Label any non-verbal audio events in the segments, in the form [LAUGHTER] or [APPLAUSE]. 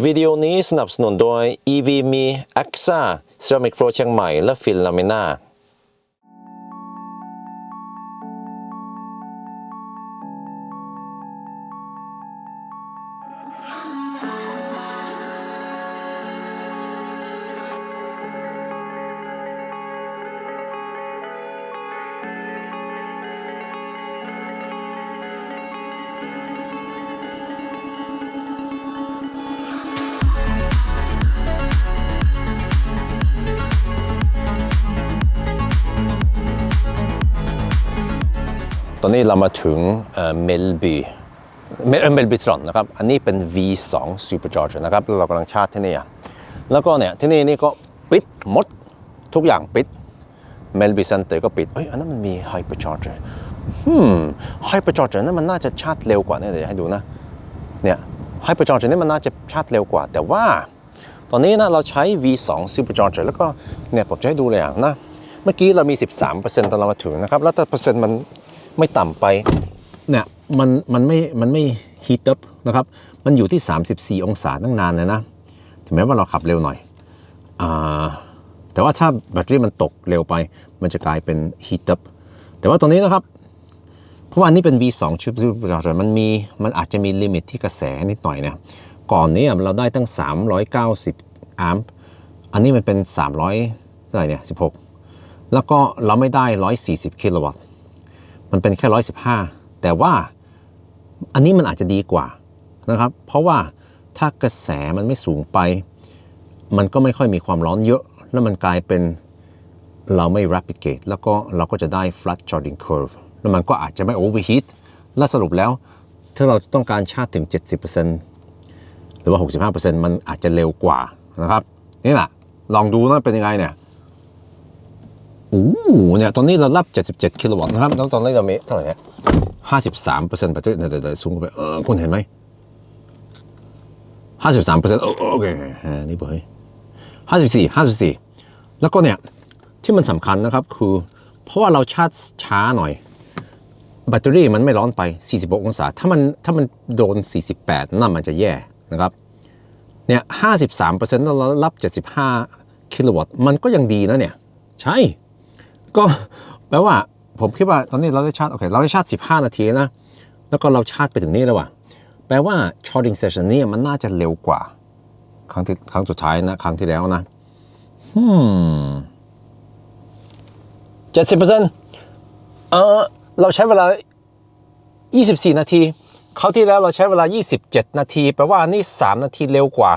วิดีโอนี้สนับสนุนโดย EVMe AXA Ceramic Pro เชียงใหม่และ Filamina ตอนนี้เรามาถึงเมลบีเมลบีทรอนนะครับ อันนี้เป็น V2 Supercharger นะครับแล้วเรากำลังชาร์จที่นี่อะแล้วก็เนี่ยที่นี่นี่ก็ปิดหมดทุกอย่างปิดเมลบีเซนเตอร์ก็ปิดเอ้ยอันนั้นมันมี Hypercharger ฮึม Hypercharger นั่นมันน่าจะชาร์จเร็วกว่าเนี่ยเดี๋ยวให้ดูนะ เนี่ย Hypercharger นี่มันน่าจะชาร์จเร็วกว่า แต่ว่าตอนนี้นะเราใช้ V2 Supercharger แล้วก็เนี่ยผมจะให้ดูเลยอะนะ เมื่อกี้เรามี 13%ตอนเรามาถึงนะครับ แล้วแต่เปอร์เซ็นต์มัน ไม่ต่ำไปเนี่ยมันมันไม่มันไม่ heat up นะครับ มันอยู่ที่ 34 องศาตั้งนานเลยนะ ถึงแม้ว่าเราขับเร็วหน่อยอ่าแต่ว่าถ้าแบตเตอรี่มันตกเร็วไป มันจะกลายเป็น heat up แต่ว่าตรงนี้นะครับ เพราะว่านนี้เป็น V2 ชิปซูเปร์ชาร์จมันมีมันอาจจะมีลิมิตที่กระแสนิดหน่อยนะ ก่อนนี้เราได้ตั้ง 390 อาร์มอันนี้มันเป็น 300เท่าไหร่เนี่ย16 แล้วก็เราไม่ได้ 140 กิโลวัตต์ มันเป็นแค่115แต่ว่าอันนี้มันอาจจะดีกว่านะครับ เพราะว่าถ้ากระแสมันไม่สูงไป มันก็ไม่ค่อยมีความร้อนเยอะ แล้วมันกลายเป็นเราไม่ rapidate แล้วก็เราก็จะได้ flat charging curve แล้วมันก็อาจจะไม่ overheat และสรุปแล้ว ถ้าเราต้องการชาร์จถึง 70%หรือว่า 65%มันอาจจะเร็วกว่านะครับ นี่แหละลองดูนะเป็นยังไงเนี่ย โอ้เนี่ยตอนนี้เรารับ 77 กิโลวัตต์นะครับแล้วตอนนี้เรามีเท่าไหร่เนี่ย53%แบตเตอรี่เดี๋ยวเดี๋ยวซูมเข้าไปเออคุณเห็นไหม53%โอโอเคอ่านี่เบอร์54 54 แล้วก็เนี่ย ที่มันสำคัญนะครับคือ เพราะว่าเราชาร์จช้าหน่อย แบตเตอรี่มันไม่ร้อนไป 46 องศา ถ้ามันถ้ามันโดน 48 นั่นมันจะแย่นะครับเนี่ย53%แล้วเรารับ 75 กิโลวัตต์ มันก็ยังดีนะเนี่ย ใช่ ก็แปลว่าผมคิดว่าตอนนี้เราได้ชาร์จโอเคเราได้ชาร์จ 15 นาทีนะ แล้วก็เราชาร์จไปถึงนี่แล้วว่ะแปลว่า charging session นี้มันน่าจะเร็วกว่า ครั้งที่ครั้งสุดท้ายนะ ครั้งที่แล้วนะฮึมเจ็ดสิบเปอร์เซ็นต์เออเราใช้เวลา 24 นาทีเขาที่แล้วเราใช้เวลา 27 นาที แปลว่านี่ 3 นาทีเร็วกว่า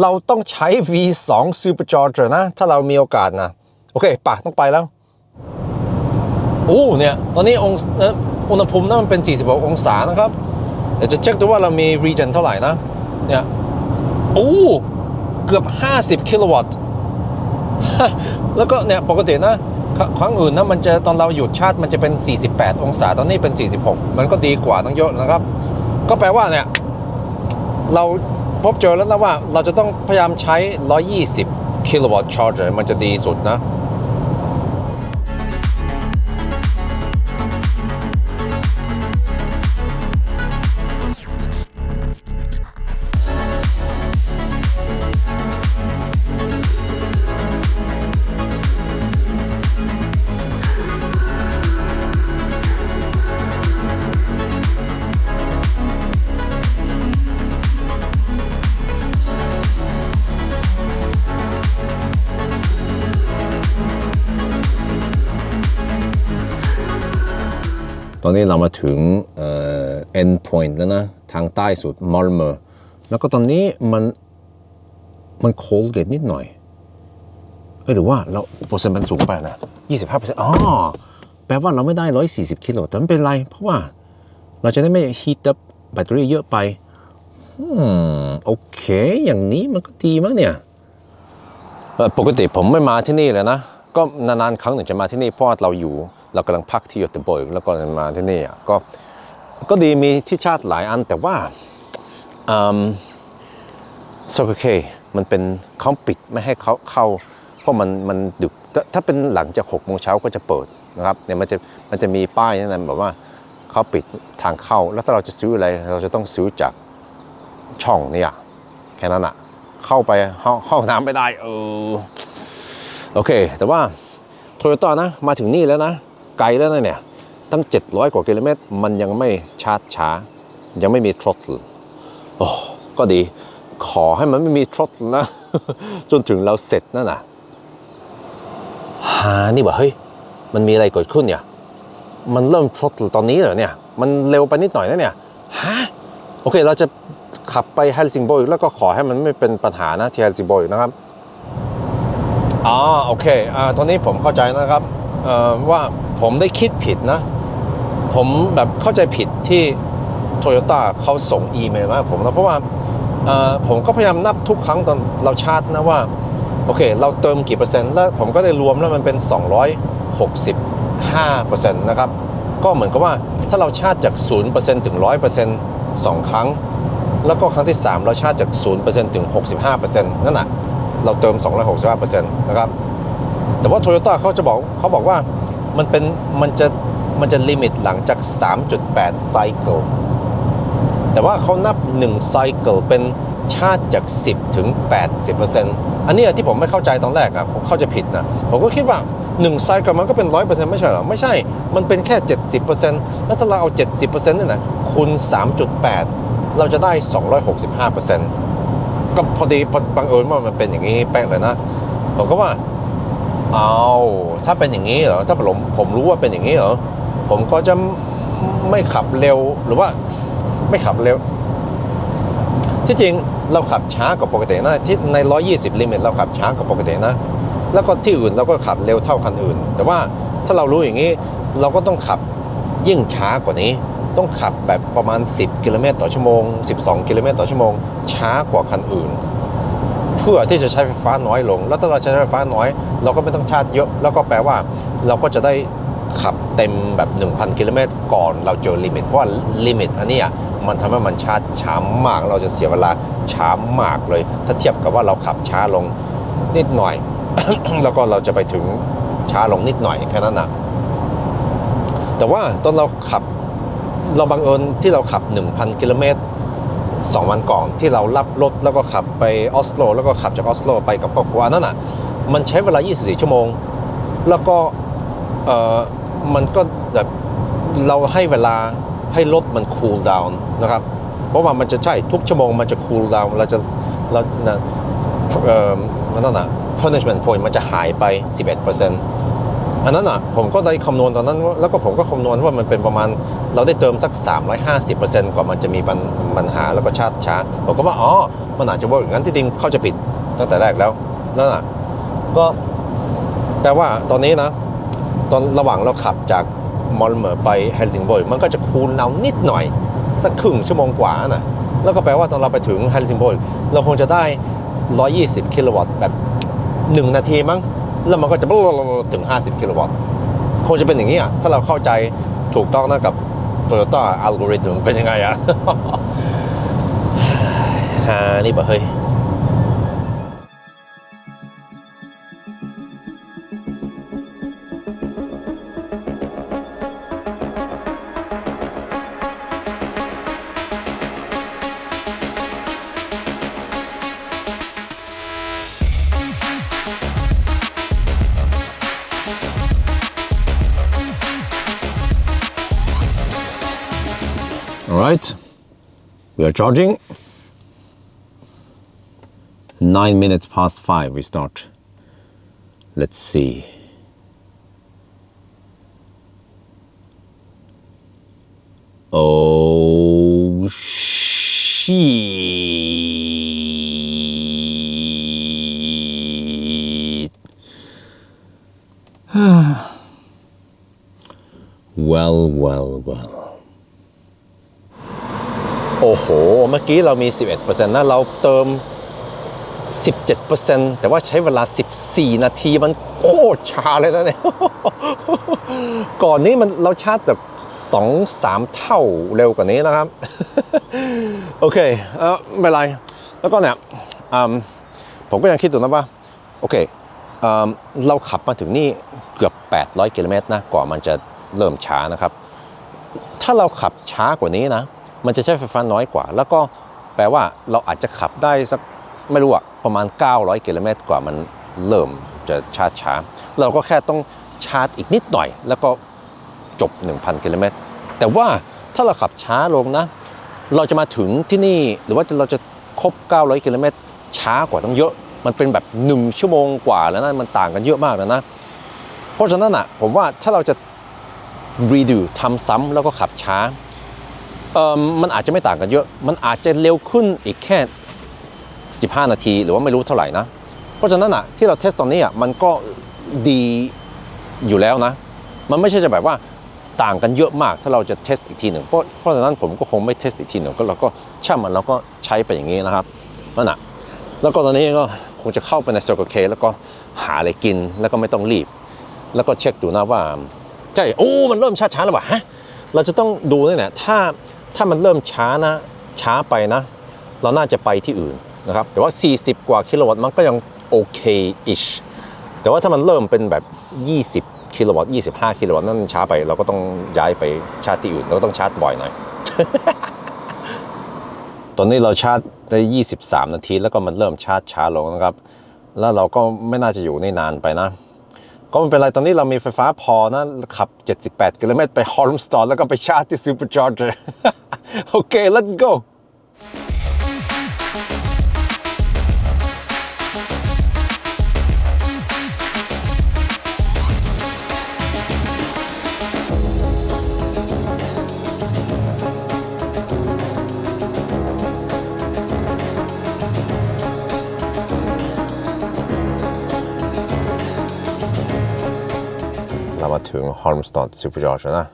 เราต้องใช้ V2 Supercharger นะ ถ้าเรามีโอกาสนะ โอเคป่ะต้องไปแล้ว โอ้เนี่ย ตอนนี้องศเอ่ออุณหภูมินั้นมันเป็น 46 องศานะครับ เดี๋ยวจะเช็คดูว่าเรามี regen เท่าไหร่นะ เนี่ย โอ้ เกือบ 50 กิโลวัตต์ แล้วก็เนี่ย ปกตินะ ครั้งอื่นนะมันจะตอนเราหยุดชาร์จมันจะเป็น 48 องศา ตอนนี้เป็น 46 มันก็ดีกว่าตั้งเยอะนะครับ ก็แปลว่าเนี่ย เราพบเจอแล้วนะว่าเราจะต้องพยายามใช้ 120 กิโลวัตต์ชาร์จมันจะดีสุดนะ นี้เรามาถึงเอ่อ end point แล้วนะ ทางใต้สุดมอลเมอร์แล้วก็ตอนนี้มันมันโคลเกตนิดหน่อยเอ้ยหรือว่าเราเปอร์เซ็นต์มันสูงไปนะ25%อ๋อแปลว่าเราไม่ได้ 140กิโลแต่ไม่เป็นไร เพราะว่าเราจะได้ไม่ heat up แบตเตอรี่เยอะไปอืมโอเค อย่างนี้มันก็ดีมั้งเนี่ยปกติผมไม่มาที่นี่เลยนะ ก็นานๆครั้งหนึ่งจะมาที่นี่เพราะเราอยู่ เรากำลังพักที่ยอตเทบอยแล้วก็มาที่นี่อะก็ก็ดีมีที่ชาติหลายอันแต่ว่าโซเคมันเป็นเขาปิดไม่ให้เขาเข้า เพราะมันมันดึกถ้าเป็นหลังจากหกโมงเช้าก็จะเปิดนะครับเนี่ยมันจะมันจะมีป้ายนั่นะแบบว่าเขาปิดทางเข้า แล้วถ้าเราจะซื้ออะไรเราจะต้องซื้อจากช่องเนี่ยแค่นั้นอะเข้าไปเข้าเข้าน้ำไม่ได้เออโอเค แต่ว่าโตโยต้านะ มาถึงนี่แล้วนะ ไกลแล้วนะเนี่ย ตั้ง 700 กว่ากิโลเมตร มันยังไม่ชาร์จช้า ยังไม่มีทรอตลโอ้ก็ดี ขอให้มันไม่มีทรอตลนะ จนถึงเราเสร็จนั่นน่ะหานี่ว่าเฮ้ย มันมีอะไรเกิดขึ้นเนี่ย มันเริ่มทรอตลตอนนี้เหรอเนี่ย มันเร็วไปนิดหน่อยนะเนี่ย ฮะ โอเค เราจะขับไปเฮลซิงโบอีกแล้วก็ขอให้มันไม่เป็นปัญหานะที่เฮลซิงโบอีกนะครับอ๋อโอเคอ่าตอนนี้ผมเข้าใจนะครับเอ่อว่า ผมได้คิดผิดนะ ผมแบบเข้าใจผิดที่โตโยต้าเขาส่งอีเมลมาผมนะเพราะว่าผมก็พยายามนับทุกครั้งตอนเราชาร์จนะว่า โอเค เราเติมกี่เปอร์เซ็นต์แล้วผมก็ได้รวมแล้วมันเป็น 265เปอร์เซ็นต์นะครับ ก็เหมือนกับว่าถ้าเราชาร์จจาก 0%ถึง 100%สองครั้ง แล้วก็ครั้งที่ 3 เราชาร์จจาก 0%ถึง 65%นั่นน่ะเราเติม 265%นะครับ แต่ว่าโตโยต้าเขาจะบอกเขาบอกว่า มันเป็นมันจะมันจะลิมิตหลังจาก 3.8 ไซเคิลแต่ว่าเขานับ1ไซเคิลเป็นชาร์จาก 10 ถึง 80%อันนี้ที่ผมไม่เข้าใจตอนแรกอะผมเข้าใจผิดนะ ผมก็คิดว่า1ไซเคิลมันก็เป็น 100%ไม่ใช่หรอ ไม่ใช่ มันเป็นแค่ 70%แล้วถ้าเราเอา 70%เนี่ยนะคูณ3.8 เราจะได้ 265%ก็พอดีบังเอิญว่ามันเป็นอย่างนี้แป๊กเลยนะ ผมก็ว่า เอาถ้าเป็นอย่างนี้เหรอถ้าผมผมรู้ว่าเป็นอย่างนี้เหรอผมก็จะไม่ขับเร็วหรือว่าไม่ขับเร็ว ที่จริงเราขับช้ากว่าปกตินะที่ใน 120 ลิมิตเราขับช้ากว่าปกตินะ แล้วก็ที่อื่นเราก็ขับเร็วเท่าคันอื่น แต่ว่าถ้าเรารู้อย่างนี้เราก็ต้องขับยิ่งช้ากว่านี้ ต้องขับแบบประมาณ 10 กิโลเมตรต่อชั่วโมง 12 กิโลเมตรต่อชั่วโมง ช้ากว่าคันอื่น เพื่อที่จะใช้ไฟฟ้าน้อยลง แล้วถ้าเราใช้ไฟฟ้าน้อย เราก็ไม่ต้องชาร์จเยอะ แล้วก็แปลว่าเราก็จะได้ขับเต็มแบบ 1,000 กิโลเมตรก่อนเราเจอลิมิต เพราะว่าลิมิตอันนี้มันทำให้มันชาร์จช้ามาก เราจะเสียเวลาช้ามากเลย ถ้าเทียบกับว่าเราขับช้าลงนิดหน่อย แล้วก็เราจะไปถึงช้าลงนิดหน่อยแค่นั้นนะแต่ว่าตอนเราขับเราบังเอิญที่เราขับ 1,000 กิโลเมตร สองวันก่อนที่เรารับรถแล้วก็ขับไปออสโลแล้วก็ขับจากออสโลไปกับครอบครัวนั่นอะมันใช้เวลา 24 ชั่วโมง แล้วก็เออมันก็แบบเราให้เวลาให้รถมันคูลดาวน์นะครับ เพราะว่ามันจะใช่ทุกชั่วโมงมันจะคูลดาวน์เราจะเรานะเออมันนั่นอะ punishment point มันจะหายไป 11% อันนั้นอะผมก็ได้คำนวณตอนนั้นแล้วก็ผมก็คำนวณว่ามันเป็นประมาณ เราได้เติมสัก 350%กว่ามันจะมีปัญปญหาแล้วก็ชาร์จช้าผมก็ว่าอ๋อมันอาจจะเวิร์กงั้นที่จริงเขาจะผิดตั้งแต่แรกแล้วนั่นอะก็แปลว่าตอนนี้นะ ตอนระหว่างเราขับจากมอลเมอร์ไปเฮลซิงโบร์มันก็จะคูลดานิดหน่อย สักครึ่งชั่วโมงกว่าน่ะแล้วก็แปลว่าตอนเราไปถึงเฮลซิงโบร์เราคงจะได้ 120 กิโลวัตต์แบบ 1 นาทีมั้ง แล้วมันก็จะถึง 50 กิโลวัตต์คงจะเป็นอย่างนี้อะถ้าเราเข้าใจถูกต้องนะกับ Toyota อัลกอริทึมเป็นยังไงอะ ฮานี่บ่เฮ้ย right, we are charging. Nine minutes past five, we start. Let's see. Oh, shit. [SIGHS] well, well, well. โอ้โห เมื่อกี้เรามี 11%นะ เราเติม 17%แต่ว่าใช้เวลา 14 นาทีมันโคตรช้าเลยนะเนี่ย ก่อนนี้มันเราชาร์จจาก2 3 เท่าเร็วกว่านี้นะครับ โอเคเออไม่เป็นไร แล้วก็เนี่ยผมก็ยังคิดอยู่นะว่า โอเคเเราขับมาถึงนี่เกือบ 800 กิโลเมตรนะก่อนมันจะเริ่มช้านะครับ ถ้าเราขับช้ากว่านี้นะ มันจะใช้ไฟฟ้าน้อยกว่า แล้วก็แปลว่าเราอาจจะขับได้สักไม่รู้อะประมาณ 900กิโลเมตรกว่ามันเริ่มจะชาร์จช้า เราก็แค่ต้องชาร์จอีกนิดหน่อย แล้วก็จบ 1,000กิโลเมตรแต่ว่าถ้าเราขับช้าลงนะ เราจะมาถึงที่นี่หรือว่าเราจะครบ 900กิโลเมตรช้ากว่าต้องเยอะ มันเป็นแบบ 1 ชั่วโมงกว่าแล้วนะมันต่างกันเยอะมากแล้วนะ เพราะฉะนั้นอะผมว่าถ้าเราจะรีดูทำซ้ำแล้วก็ขับช้า มันอาจจะไม่ต่างกันเยอะ มันอาจจะเร็วขึ้นอีกแค่ 15 นาที หรือว่าไม่รู้เท่าไหร่นะ เพราะฉะนั้นอะที่เราเทสตอนนี้อะมันก็ดีอยู่แล้วนะ มันไม่ใช่จะแบบว่าต่างกันเยอะมากถ้าเราจะเทสอีกทีหนึ่งเพราะเพราะฉะนั้นผมก็คงไม่เทสอีกทีหนึ่งก็เราก็ช่างมันเราก็ใช้ไปอย่างนี้นะครับนั่นน่ะแล้วก็ตอนนี้ก็คงจะเข้าไปใน Circle K แล้วก็หาอะไรกินแล้วก็ไม่ต้องรีบ แล้วก็เช็คดูนะว่าใช่โอ้มันเริ่มช้าๆแล้วว่ะฮะเราจะต้องดูด้วยเนี่ยถ้า ถ้ามันเริ่มช้านะช้าไปนะ เราน่าจะไปที่อื่นนะครับแต่ว่า 40 กว่ากิโลวัตต์มันก็ยังโอเค ish แต่ว่าถ้ามันเริ่มเป็นแบบ 20กิโลวัตต์25กิโลวัตต์นั่นช้าไปเราก็ต้องย้ายไปชาร์จที่อื่นเราก็ต้องชาร์จบ่อยหน่อย ตอนนี้เราชาร์จได้ 23 นาที แล้วก็มันเริ่มชาร์จช้าลงนะครับ แล้วเราก็ไม่น่าจะอยู่ในนานไปนะ ก็ไม่เป็นไรตอนนี้เรามีไฟฟ้าพอนะขับ 78 กิโลเมตรไปฮอร์มสตอร์แล้วก็ไปชาร์จที่ซูเปอร์จอร์เจอร์โอเค let's go ถึง h o r m s t o n Super George แล้วนะ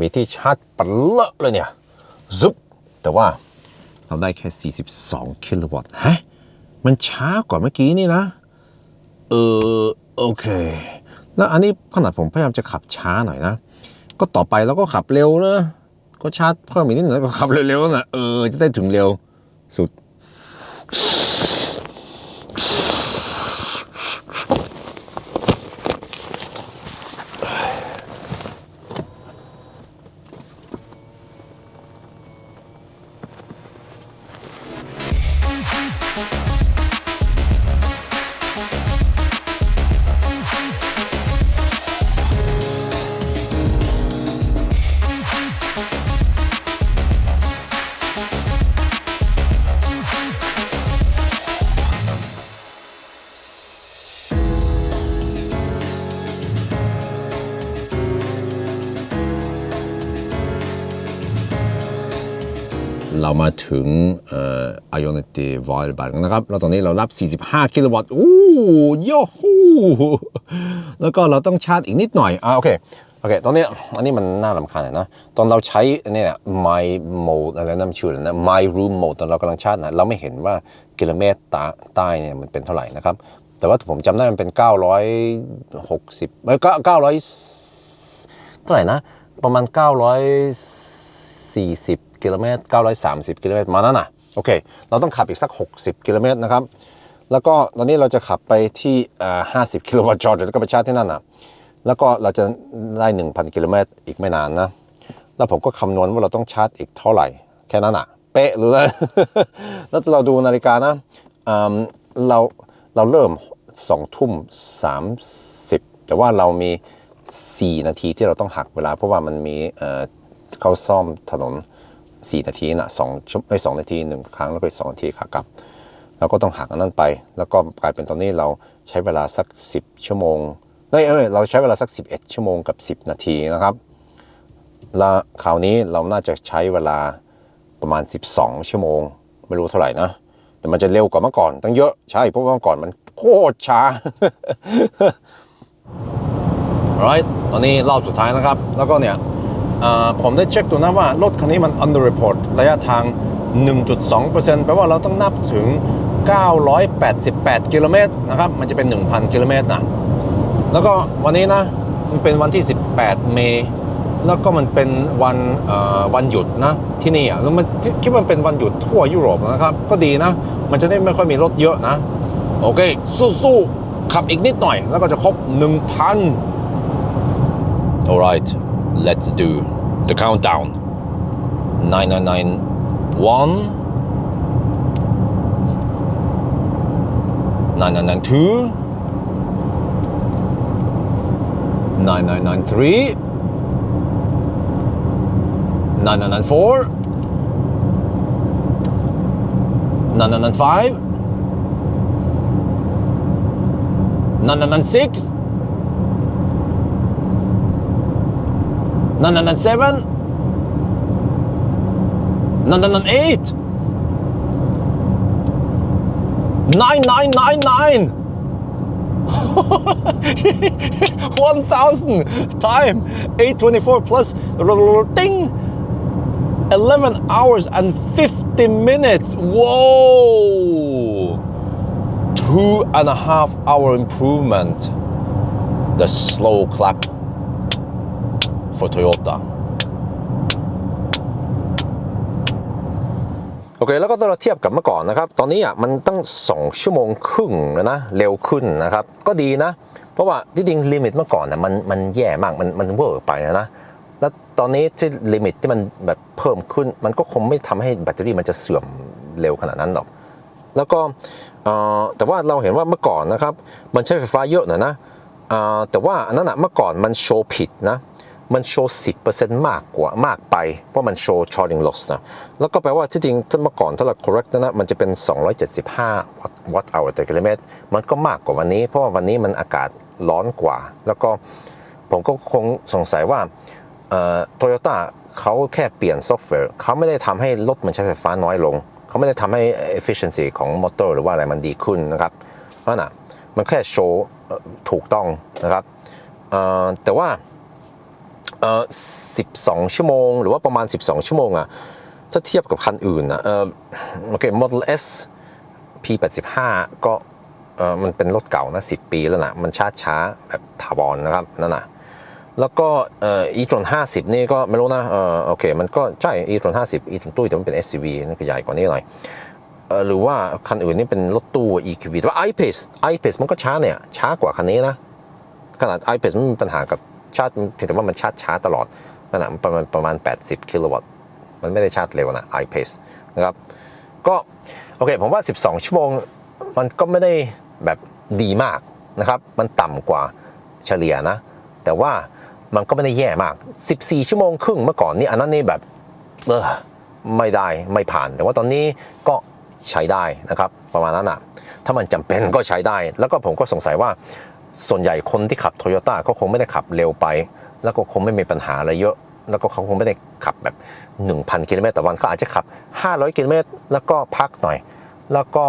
มีที่ชาร์จปะเลอะเลยเนี่ยซุปแต่ว่าเราได้แค่ 42 กิโลวัตต์ฮะมันช้ากว่าเมื่อกี้นี่นะ เออ โอเค แล้วอันนี้ขนาดผมพยายามจะขับช้าหน่อยนะ ก็ต่อไปเราก็ขับเร็วนะ ก็ชาร์จเพิ่มอีกนิดหน่อยก็ขับเร็วๆนะเออ จะได้ถึงเร็วสุด ถึงเอ่อ Ionity v o i l b a r นะครับ แล้วตอนนี้เรารับ 45 กิโลวัตต์ โอ้ยฮูแล้วก็เราต้องชาร์จอีกนิดหน่อย อ่าโอเค โอเค ตอนนี้อันนี้มันน่ารำคาญหน่อยนะ ตอนเราใช้เนี่ย My Mode อะไรนั่นชื่ออะไรนะ My Room Mode ตอนเรากำลังชาร์จนะ เราไม่เห็นว่ากิโลเมตรใต้เนี่ยมันเป็นเท่าไหร่นะครับ แต่ว่าผมจำได้มันเป็น 960ไม่ก็900 เท่าไหร่นะ ประมาณ 940 กิโลเมตร930 กิโลเมตรมานั่นน่ะโอเค เราต้องขับอีกสัก 60 กิโลเมตรนะครับ แล้วก็ตอนนี้เราจะขับไปที่ 50 กิโลวัตต์จอร์จแล้วก็ไปชาร์จที่นั่นน่ะแล้วก็เราจะได้ 1,000 กิโลเมตรอีกไม่นานนะ แล้วผมก็คำนวณว่าเราต้องชาร์จอีกเท่าไหร่ แค่นั้นอะ เป๊ะเลย แล้วเราดูนาฬิกานะอืมเราเราเริ่ม2ทุ่ม30 แต่ว่าเรามี 4 นาทีที่เราต้องหักเวลา เพราะว่ามันมีเอ่อเขาซ่อมถนน 4นาทีนะสองชั่วไอ้สองนาทีหนึ่งครั้งแล้วก็อีกสองนาทีขากลับเราก็ต้องหักอันนั้นไป แล้วก็กลายเป็นตอนนี้เราใช้เวลาสัก 10 ชั่วโมงเอ้ยเอ้ยเราใช้เวลาสัก 11 ชั่วโมงกับ 10 นาทีนะครับแล้วคราวนี้เราน่าจะใช้เวลาประมาณ 12 ชั่วโมง ไม่รู้เท่าไหร่นะ แต่มันจะเร็วกว่าเมื่อก่อนตั้งเยอะใช่เพราะว่าเมื่อก่อนมันโคตรช้า alright ตอนนี้รอบสุดท้ายนะครับ แล้วก็เนี่ย ผมได้เช็คดูนะว่ารถคันนี้มัน under report ระยะทาง 1.2%แปลว่าเราต้องนับถึง 988 กิโลเมตรนะครับ มันจะเป็น 1,000 กิโลเมตรนะแล้วก็วันนี้นะมันเป็นวันที่ 18 เมษายนแล้วก็มันเป็นวันวันหยุดนะที่นี่อะแล้วมันคิดว่าเป็นวันหยุดทั่วยุโรปนะครับ ก็ดีนะ มันจะได้ไม่ค่อยมีรถเยอะนะ โอเค สู้ๆขับอีกนิดหน่อย แล้วก็จะครบ 1,000 Alright let's do the countdown. 9991 9992 9993 9994 9995 9996 997 998 9999 [LAUGHS] 1000 time. 824 plus ding. 11 hours and 50 minutes. Whoa. Two and a half hour improvement. The slow clap for Toyota โอเคแล้วก็ถ้าเราเทียบกับเมื่อก่อนนะครับ ตอนนี้อะมันตั้ง 2 ชั่วโมงครึ่งแล้วนะ เร็วขึ้นนะครับ ก็ดีนะ เพราะว่าที่จริงลิมิตเมื่อก่อนนะมันมันแย่มาก มันมันเวอร์ไปนะ แล้วตอนนี้ที่ลิมิตที่มันแบบเพิ่มขึ้น มันก็คงไม่ทำให้แบตเตอรี่มันจะเสื่อมเร็วขนาดนั้นหรอกแล้วก็แต่ว่าเราเห็นว่าเมื่อก่อนนะครับ มันใช้ไฟฟ้าเยอะหน่อยนะแต่ว่าอันนั้นนะเมื่อก่อนมันโชว์ผิดนะ มันโชว์10%มากกว่ามากไป เพราะมันโชว์ charging loss นะ แล้วก็แปลว่าที่จริงถ้าเมื่อก่อนถ้าเรา correct นะ มันจะเป็น 275 วัตต์วัตต์ hour ต่อกิโลเมตร มันก็มากกว่าวันนี้ เพราะว่าวันนี้มันอากาศร้อนกว่า แล้วก็ผมก็คงสงสัยว่าโตโยต้าเขาแค่เปลี่ยนซอฟต์แวร์เขาไม่ได้ทำให้รถมันใช้ไฟฟ้าน้อยลง เขาไม่ได้ทำให้ efficiency ของมอเตอร์หรือว่าอะไรมันดีขึ้นนะครับเพราะน่ะมันแค่โชว์ถูกต้องนะครับเอ่อแต่ว่า เอ่อ12 ชั่วโมง หรือว่าประมาณ 12 ชั่วโมงอะถ้าเทียบกับคันอื่นอะเออโอเค Model S P85 ก็เออมันเป็นรถเก่านะ10 ปีแล้วนะมันช้าช้าแบบถาวรนะครับนั่นนะแล้วก็เอ่อ e-tron 50 นี่ก็ไม่รู้นะเออโอเค มันก็ใช่ e-tron 50 e-tron ตู้แต่มันเป็น SUV นั่นก็ใหญ่กว่านี้หน่อยเออหรือว่าคันอื่นนี่เป็นรถตู้ EQV แต่ว่า i-Pace i-Pace มันก็ช้าเนี่ย ช้ากว่าคันนี้นะ ขนาด iPad ไม่มีปัญหากับ ชาร์จเพียงแต่ว่ามันชาร์จช้าตลอดขนาดประมาณประมาณ 80 กิโลวัตต์ มันไม่ได้ชาร์จเร็วนะ iPad นะครับ ก็โอเค ผมว่า 12 ชั่วโมง มันก็ไม่ได้แบบดีมากนะครับ มันต่ำกว่าเฉลี่ยนะ แต่ว่ามันก็ไม่ได้แย่มาก 14 ชั่วโมงครึ่งเมื่อก่อนนี่อันนั้นนี่แบบเออไม่ได้ไม่ผ่าน แต่ว่าตอนนี้ก็ใช้ได้นะครับประมาณนั้นอะถ้ามันจำเป็นก็ใช้ได้ แล้วก็ผมก็สงสัยว่า ส่วนใหญ่คนที่ขับโตโยต้าเขาคงไม่ได้ขับเร็วไป แล้วก็คงไม่มีปัญหาอะไรเยอะ แล้วก็เขาคงไม่ได้ขับแบบ 1,000กิโลเมตรต่อวันเขาอาจจะขับ 500กิโลเมตรแล้วก็พักหน่อย แล้วก็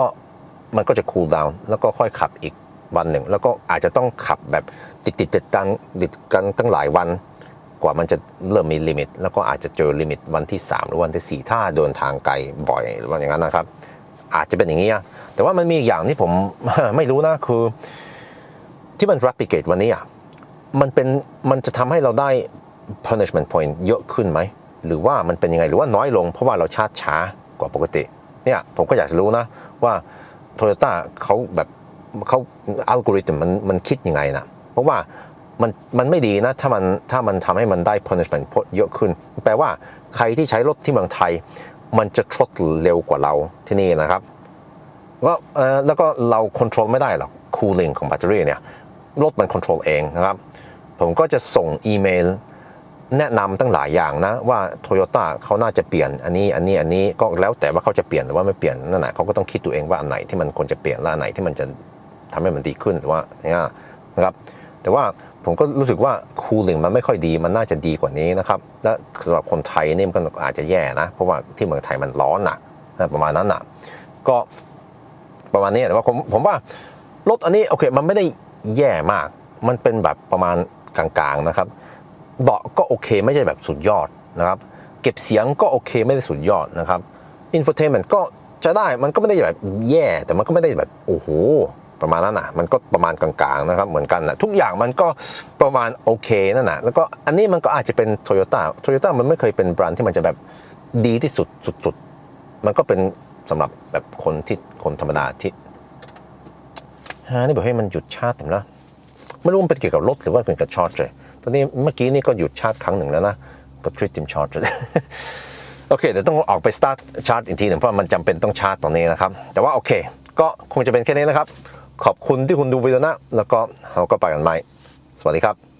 มันก็จะคูลดาวน์แล้วก็ค่อยขับอีกวันหนึ่ง แล้วก็อาจจะต้องขับแบบติดติดติดตังติดกันตั้งหลายวัน กว่ามันจะเริ่มมีลิมิต แล้วก็อาจจะเจอลิมิตวันที่ 3 หรือวันที่ 4 ถ้าเดินทางไกลบ่อยหรือว่าอย่างนั้นนะครับ อาจจะเป็นอย่างนี้อะแต่ว่ามันมีอีกอย่างที่ผมไม่รู้นะคือ ที่มัน replicate วันนี้อะมันเป็นมันจะทำให้เราได้ punishment point เยอะขึ้นไหม หรือว่ามันเป็นยังไงหรือว่าน้อยลง เพราะว่าเราชาร์จช้ากว่าปกติเนี่ยผมก็อยากจะรู้นะว่า Toyota เขาแบบเขาอัลกอริทึมมันมันคิดยังไงนะเพราะว่ามันมันไม่ดีนะถ้ามันถ้ามันทำให้มันได้ punishment point เยอะขึ้น แปลว่าใครที่ใช้รถที่เมืองไทย มันจะ throttle เร็วกว่าเราที่นี่นะครับแล้วเออแล้วก็เราควบคุมไม่ได้หรอก cooling ของแบตเตอรี่เนี่ย รถมันควบคุมเองนะครับ ผมก็จะส่งอีเมล แนะนำตั้งหลายอย่างนะ ว่า Toyota เขาน่าจะเปลี่ยนอันนี้อันนี้อันนี้ก็แล้วแต่ว่าเขาจะเปลี่ยนหรือว่าไม่เปลี่ยนนั่นแหละเขาก็ต้องคิดตัวเองว่าอันไหนที่มันควรจะเปลี่ยนและอันไหนที่มันจะทำให้มันดีขึ้นหรือว่าเนี่ยนะครับแต่ว่าผมก็รู้สึกว่า cooling มันไม่ค่อยดีมันน่าจะดีกว่านี้นะครับและสำหรับคนไทยนี่มันก็อาจจะแย่นะ เพราะว่าที่เมืองไทยมันร้อนอะประมาณนั้นอะก็ประมาณนี้แต่ว่าผมผมว่ารถอันนี้โอเคมันไม่ได้ แย่มาก มันเป็นแบบประมาณกลางๆนะครับ เบาะก็โอเคไม่ใช่แบบสุดยอดนะครับ เก็บเสียงก็โอเคไม่ได้สุดยอดนะครับอินโฟเทนเมนต์ก็จะได้มันก็ไม่ได้แบบแย่ แต่มันก็ไม่ได้แบบโอ้โหประมาณนั้นนะมันก็ประมาณกลางๆนะครับเหมือนกันนะทุกอย่างมันก็ประมาณโอเคนั่นนะแล้วก็อันนี้มันก็อาจจะเป็นโตโยต้าโตโยต้ามันไม่เคยเป็นแบรนด์ที่มันจะแบบดีที่สุดสุดๆมันก็เป็นสำหรับแบบคนที่คนธรรมดาที่านี่บอกให้มันหยุดชาร์จเต็มแล้วไม่รู้มันเป็นเกี่ยวกับรถหรือว่าเป็นกับชาร์จเลยตอนนี้เมื่อกี้นี่ก็หยุดชาร์จครั้งหนึ่งแล้วนะก็ทริปติมชาร์จเลยโอเคเดี๋ยวต้องออกไปสตาร์ทชาร์จอีกทีหนึ่งเพราะมันจำเป็นต้องชาร์จตรงนี้นะครับ แต่ว่าโอเค ก็คงจะเป็นแค่นี้นะครับ ขอบคุณที่คุณดูวิดีโอนะ แล้วก็เราก็ไปกันใหม่ สวัสดีครับ